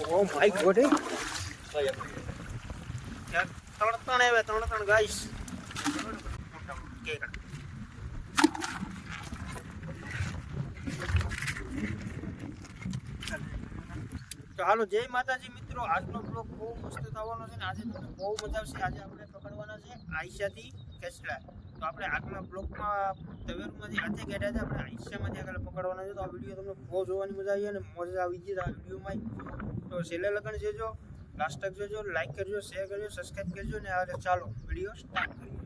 Oh my God ત્રણ ત્રણ આવ્યા ત્રણ ત્રણ ગાઈસ તો હાલો જય માતાજી મિત્રો આજનો બ્લોગ બહુ મસ્ત થવાનો છે ને આજે તમને બહુ મજા આવશે આજે આપણે પકડવાના છે આઈશાથી કેસલા તો આપણે આગળના બ્લોકમાં તવેરુમાંથી આજે ગયા છે આપણે આઈસ્યામાંથી આગળ પકડવાના છે. તો આ વીડિયો તમને બહુ જોવાની મજા આવી અને મજા આવી ગઈ આ વિડીયોમાં. તો છેલ્લે લગન જોજો લાસ્ટ તક જોજો લાઈક કરજો શેર કરજો સબસ્ક્રાઈબ કરજો ને આજે ચાલો વીડિયો સ્ટાર્ટ કરીએ.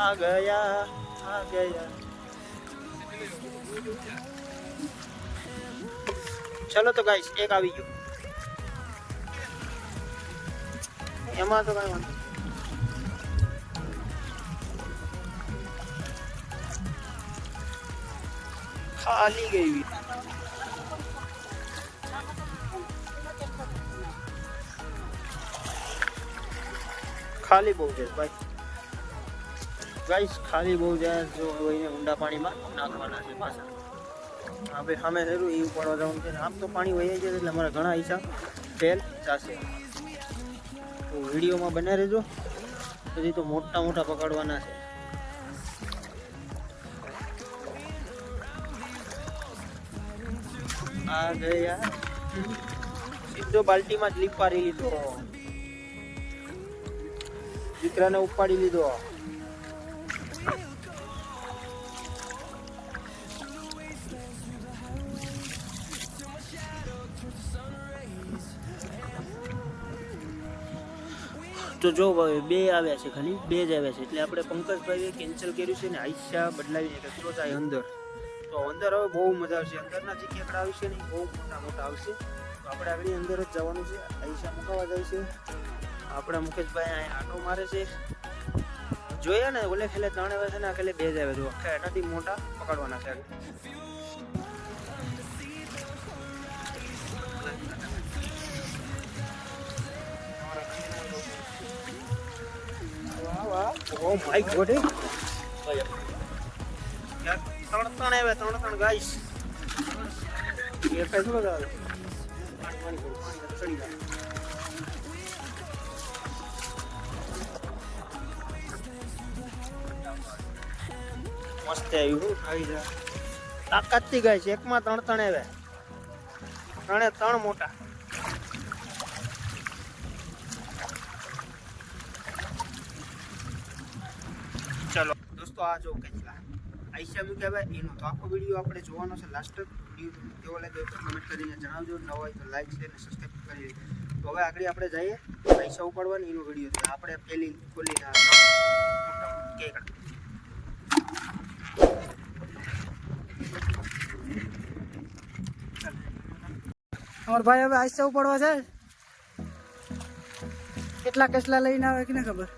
આ ગયા આ ગયા. ચલો તો ગાઈસ એક આવી ગયું એમાં તો કઈ વાંધો નહીં. ખાલી ગઈ ખાલી બહુ છે ભાઈ ગાઈસ ખાલી બહુ જાય જો હવે એને ઊંડા પાણીમાં નાખવાના છે પાછા હવે સામે જરૂર એ ઉપાડવા જવાનું છે. આમ તો પાણી વહી જાય એટલે અમારા ઘણા હિસાબ ફેલ જશે તો વિડીયોમાં બને રહેજો. પછી તો મોટા મોટા પકડવાના છે. આ ગયા સીધો બાલ્ટીમાં જ લીપારી લીધો. દીકરાને ઉપાડી લીધો. તો જો ભાઈ બે આવ્યા છે ખાલી બે જ આવ્યા છે. એટલે આપણે પંકજભાઈએ કેન્સલ કર્યું છે ને આઈશા બદલાવીને કચરો જાય અંદર. તો અંદર હવે બહુ મજા આવશે. અંદરના જે કેકડા આવશે ને બહુ મોટા મોટા આવશે. તો આપણે આગળ અંદર જ જવાનું છે. આઈશા મુકાવા જાય છે. આપણા મુકેશભાઈ અહીં આટો મારે છે. જોયા ને ઓલે ખેલે ત્રણ આવે છે ને આ ખેલે બે જ આવે જો આખા એનાથી મોટા પકડવાના છે. ઓ માય ગોડ ત્રણ ત્રણ આવે ત્રણ ત્રણ ગાઈસ એ જાય મસ્ત આવ્યું આવી જા તાકાતથી ગાય છે એકમાં ત્રણ ત્રણ આવે. ત્રણે ત્રણ મોટા. દોસ્તો આ જો કેટલા આઈશા મૂક્યા ભાઈ એનો તો આખો વીડિયો આપણે જોવાનો છે લાસ્ટ વીડિયો કેવો લાગે કમેન્ટ કરીને જણાવજો. ન હોય તો લાઈક શેર અને સબસ્ક્રાઈબ કરી તો હવે આગળ આપણે જઈએ. પૈસા ઉપાડવાની એનો વીડિયો છે. આપણે પેલી ખોલી કેક. અમાર ભાઈ, હવે આઈસા ઉપાડવા છે કેટલા કસલા લઈને આવે કે ને ખબર?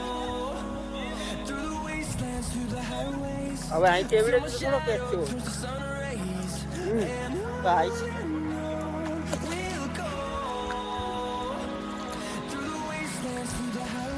હવે vai. એવડે થોડો પેક થયો તો આઈ Through